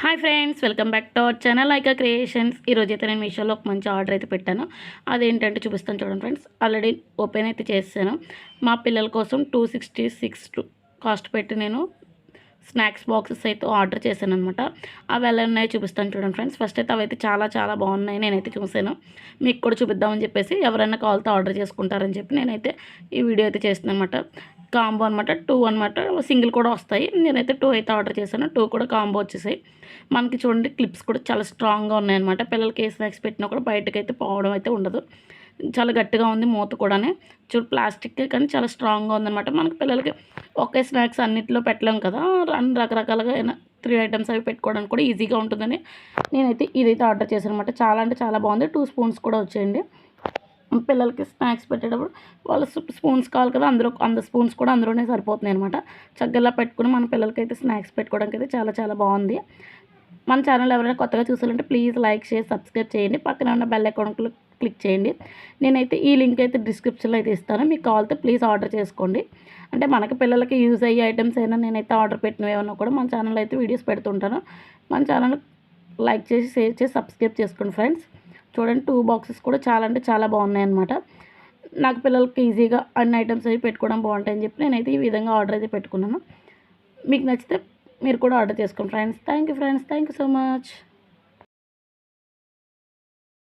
Hi friends welcome back to our channel Laika creations. ఈరోజు అయితే నేను మీషోలో ఒక మంచి ఆర్డర్ అయితే పెట్టాను. అదేంటంటే చూపిస్తాను చూడండి ఫ్రెండ్స్. ఆల్రెడీ ఓపెన్ అయితే చేశాను. మా పిల్లల కోసం టూ సిక్స్టీ సిక్స్ కాస్ట్ పెట్టి నేను స్నాక్స్ బాక్సెస్ అయితే ఆర్డర్ చేశాను అనమాట అవి ఎలా ఉన్నాయో చూపిస్తాను చూడండి ఫ్రెండ్స్. ఫస్ట్ అయితే అవైతే చాలా చాలా బాగున్నాయి. నేనైతే చూసాను మీకు కూడా చూపిద్దామని చెప్పేసి ఎవరైనా కాల్తో ఆర్డర్ చేసుకుంటారని చెప్పి నేనైతే ఈ వీడియో అయితే చేస్తున్నాను అనమాట కాంబో అనమాట టూ అనమాట సింగిల్ కూడా వస్తాయి. నేనైతే టూ అయితే ఆర్డర్ చేశాను. టూ కూడా కాంబో వచ్చేసాయి. మనకి చూడండి క్లిప్స్ కూడా చాలా స్ట్రాంగ్గా ఉన్నాయన్నమాట. పిల్లలకి ఏ స్నాక్స్ పెట్టినా కూడా బయటకు అయితే పోవడం అయితే ఉండదు. చాలా గట్టిగా ఉంది మూత కూడానే. చూడు ప్లాస్టిక్ కానీ చాలా స్ట్రాంగ్గా ఉందన్నమాట. మనకి పిల్లలకి ఒకే స్నాక్స్ అన్నిటిలో పెట్టలేం కదా. అన్ని రకరకాలుగా త్రీ ఐటమ్స్ అవి పెట్టుకోవడానికి కూడా ఈజీగా ఉంటుందని నేనైతే ఇదైతే ఆర్డర్ చేశాను అనమాట చాలా అంటే చాలా బాగుంది. టూ స్పూన్స్ కూడా వచ్చేయండి. పిల్లలకి స్నాక్స్ పెట్టేటప్పుడు వాళ్ళ స్పూన్స్ కావాలి కదా అందులో అంద స్పూన్స్ కూడా అందులోనే సరిపోతున్నాయి అనమాట చక్కగా పెట్టుకుని మన పిల్లలకైతే స్నాక్స్ పెట్టుకోవడానికి అయితే చాలా చాలా బాగుంది. మన ఛానల్ ఎవరైనా కొత్తగా చూసాలంటే ప్లీజ్ లైక్ షేర్ సబ్స్క్రైబ్ చేయండి. పక్కన ఉన్న బెల్ అకౌంట్ క్లిక్ చేయండి. నేనైతే ఈ లింక్ అయితే డిస్క్రిప్షన్లో అయితే ఇస్తాను. మీకు కావాలితే ప్లీజ్ ఆర్డర్ చేసుకోండి. అంటే మనకి పిల్లలకి యూజ్ అయ్యే ఐటమ్స్ అయినా నేనైతే ఆర్డర్ పెట్టినవి ఏమన్నా కూడా మన ఛానల్ అయితే వీడియోస్ పెడుతుంటాను. మన ఛానల్ లైక్ చేసి షేర్ చేసి సబ్స్క్రైబ్ చేసుకోండి ఫ్రెండ్స్. చూడండి టూ బాక్సెస్ కూడా చాలా అంటే చాలా బాగున్నాయి అనమాట నాకు పిల్లలకి ఈజీగా అన్ని ఐటమ్స్ అవి పెట్టుకోవడం బాగుంటాయని చెప్పి నేనైతే ఈ విధంగా ఆర్డర్ అయితే పెట్టుకున్నాను. మీకు నచ్చితే మీరు కూడా ఆర్డర్ చేసుకోండి friends thank you friends thank you so much